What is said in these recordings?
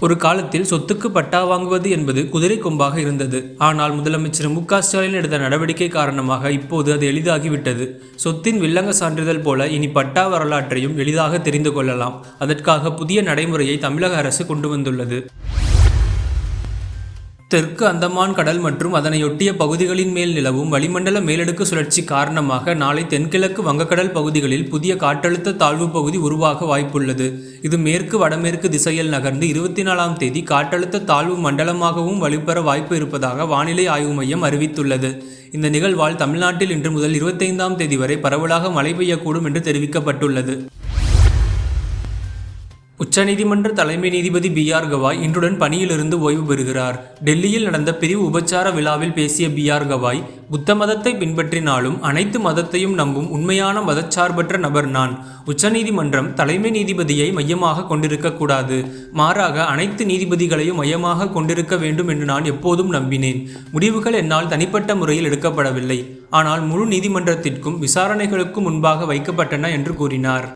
ஒரு காலத்தில் சொத்துக்கு பட்டா வாங்குவது என்பது குதிரை கொம்பாக இருந்தது. ஆனால் முதலமைச்சர் மு க ஸ்டாலின் எடுத்த நடவடிக்கை காரணமாக இப்போது அது எளிதாகிவிட்டது. சொத்தின் வில்லங்க சான்றிதழ் போல இனி பட்டா வரலாற்றையும் எளிதாக தெரிந்து கொள்ளலாம். அதற்காக புதிய நடைமுறையை தமிழக அரசு கொண்டு வந்துள்ளது. தெற்கு அந்தமான் கடல் மற்றும் அதனையொட்டிய பகுதிகளின் மேல் நிலவும் வளிமண்டல மேலடுக்கு சுழற்சி காரணமாக நாளை தென்கிழக்கு வங்கக்கடல் பகுதிகளில் புதிய காற்றழுத்த தாழ்வு பகுதி உருவாக வாய்ப்புள்ளது. இது மேற்கு வடமேற்கு திசையில் நகர்ந்து இருபத்தி நாலாம் தேதி காற்றழுத்த தாழ்வு மண்டலமாகவும் வலுப்பெற வாய்ப்பு இருப்பதாக வானிலை ஆய்வு மையம் அறிவித்துள்ளது. இந்த நிகழ்வால் தமிழ்நாட்டில் இன்று முதல் இருபத்தைந்தாம் தேதி வரை பரவலாக மழை பெய்யக்கூடும் என்று தெரிவிக்கப்பட்டுள்ளது. உச்சநீதிமன்ற தலைமை நீதிபதி பி ஆர் கவாய் இன்றுடன் பணியிலிருந்து ஓய்வு பெறுகிறார். டெல்லியில் நடந்த பிரிவு உபச்சார விழாவில் பேசிய பி ஆர் கவாய் புத்த மதத்தை பின்பற்றினாலும் அனைத்து மதத்தையும் நம்பும் உண்மையான மதச்சார்பற்ற நபர் நான். உச்சநீதிமன்றம் தலைமை நீதிபதியை மையமாக கொண்டிருக்கக்கூடாது மாறாக அனைத்து நீதிபதிகளையும் மையமாக கொண்டிருக்க வேண்டும் என்று நான் எப்போதும் நம்பினேன். முடிவுகள் என்னால் தனிப்பட்ட முறையில் எடுக்கப்படவில்லை. ஆனால் முழு நீதிமன்றத்திற்கும் விசாரணைகளுக்கும் முன்பாக வைக்கப்பட்டன என்று கூறினார்.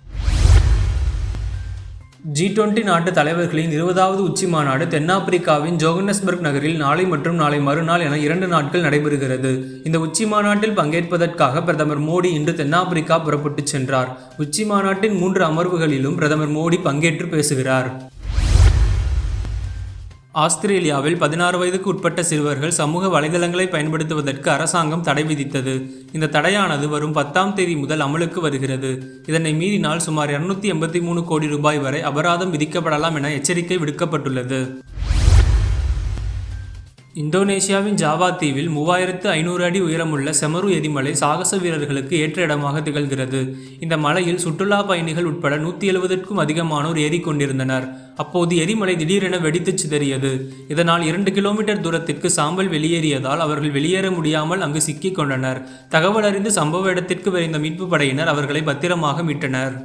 ஜி டுவெண்டி நாட்டு தலைவர்களின் இருபதாவது உச்சி மாநாடு தென்னாப்பிரிக்காவின் ஜோகன்னஸ்பர்க் நகரில் நாளை மற்றும் நாளை மறுநாள் என இரண்டு நாட்கள் நடைபெறுகிறது. இந்த உச்சி மாநாட்டில் பங்கேற்பதற்காக பிரதமர் மோடி இன்று தென்னாப்பிரிக்கா புறப்பட்டுச் சென்றார். உச்சி மாநாட்டின் மூன்று அமர்வுகளிலும் பிரதமர் மோடி பங்கேற்று பேசுகிறார். ஆஸ்திரேலியாவில் பதினாறு வயதுக்கு உட்பட்ட சிறுவர்கள் சமூக வலைதளங்களை பயன்படுத்துவதற்கு அரசாங்கம் தடை விதித்தது. இந்த தடையானது வரும் பத்தாம் தேதி முதல் அமலுக்கு வருகிறது. இதனை மீறினால் சுமார் இருநூத்தி எண்பத்தி மூணு கோடி ரூபாய் வரை அபராதம் விதிக்கப்படலாம் என எச்சரிக்கை விடுக்கப்பட்டுள்ளது. இந்தோனேசியாவின் ஜாவா தீவில் மூவாயிரத்து ஐநூறு அடி உயரமுள்ள செமரு எரிமலை சாகச வீரர்களுக்கு ஏற்ற இடமாக திகழ்கிறது. இந்த மலையில் சுற்றுலா பயணிகள் உட்பட நூற்றி எழுபதற்கும் அதிகமானோர் ஏறிக்கொண்டிருந்தனர் அப்போது எரிமலை திடீரென வெடித்துச் சிதறியது. இதனால் இரண்டு கிலோமீட்டர் தூரத்திற்கு சாம்பல் வெளியேறியதால் அவர்கள் வெளியேற முடியாமல் அங்கு சிக்கிக் கொண்டனர். தகவல் அறிந்து சம்பவ இடத்திற்கு விரைந்த மீட்பு படையினர் அவர்களை பத்திரமாக மீட்டனர்.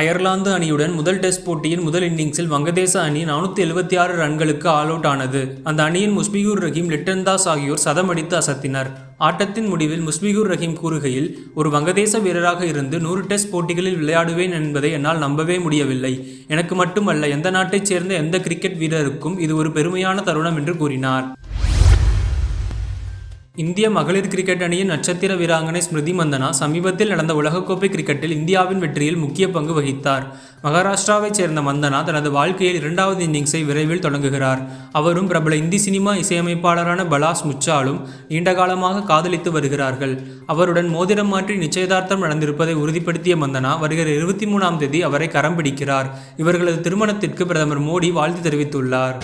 அயர்லாந்து அணியுடன் முதல் டெஸ்ட் போட்டியின் முதல் இன்னிங்ஸில் வங்கதேச அணி நானூற்றி எழுபத்தி ஆறு ரன்களுக்கு ஆல் அவுட் ஆனது. அந்த அணியின் முஸ்பிகூர் ரஹீம் லிட்டன் தாஸ் ஆகியோர் சதமடித்து அசத்தினர். ஆட்டத்தின் முடிவில் முஸ்பிகூர் ரஹீம் கூறுகையில் ஒரு வங்கதேச வீரராக இருந்து நூறு டெஸ்ட் போட்டிகளில் விளையாடுவேன் என்பதை என்னால் நம்பவே முடியவில்லை. எனக்கு மட்டுமல்ல எந்த நாட்டைச் சேர்ந்த எந்த கிரிக்கெட் வீரருக்கும் இது ஒரு பெருமையான தருணம் என்று கூறினார். இந்திய மகளிர் கிரிக்கெட் அணியின் நட்சத்திர வீராங்கனை ஸ்மிருதி மந்தனா சமீபத்தில் நடந்த உலகக்கோப்பை கிரிக்கெட்டில் இந்தியாவின் வெற்றியில் முக்கிய பங்கு வகித்தார். மகாராஷ்டிராவைச் சேர்ந்த மந்தனா தனது வாழ்க்கையில் இரண்டாவது இன்னிங்ஸை விரைவில் தொடங்குகிறார். அவரும் பிரபல இந்தி சினிமா இசையமைப்பாளரான பலாஸ் முச்சாலும் நீண்டகாலமாக காதலித்து வருகிறார்கள். அவருடன் மோதிரம் மாற்றி நிச்சயதார்த்தம் நடந்திருப்பதை உறுதிப்படுத்திய மந்தனா வருகிற இருபத்தி மூணாம் தேதி அவரை கரம் பிடிக்கிறார். இவர்களது திருமணத்திற்கு பிரதமர் மோடி வாழ்த்து தெரிவித்துள்ளார்.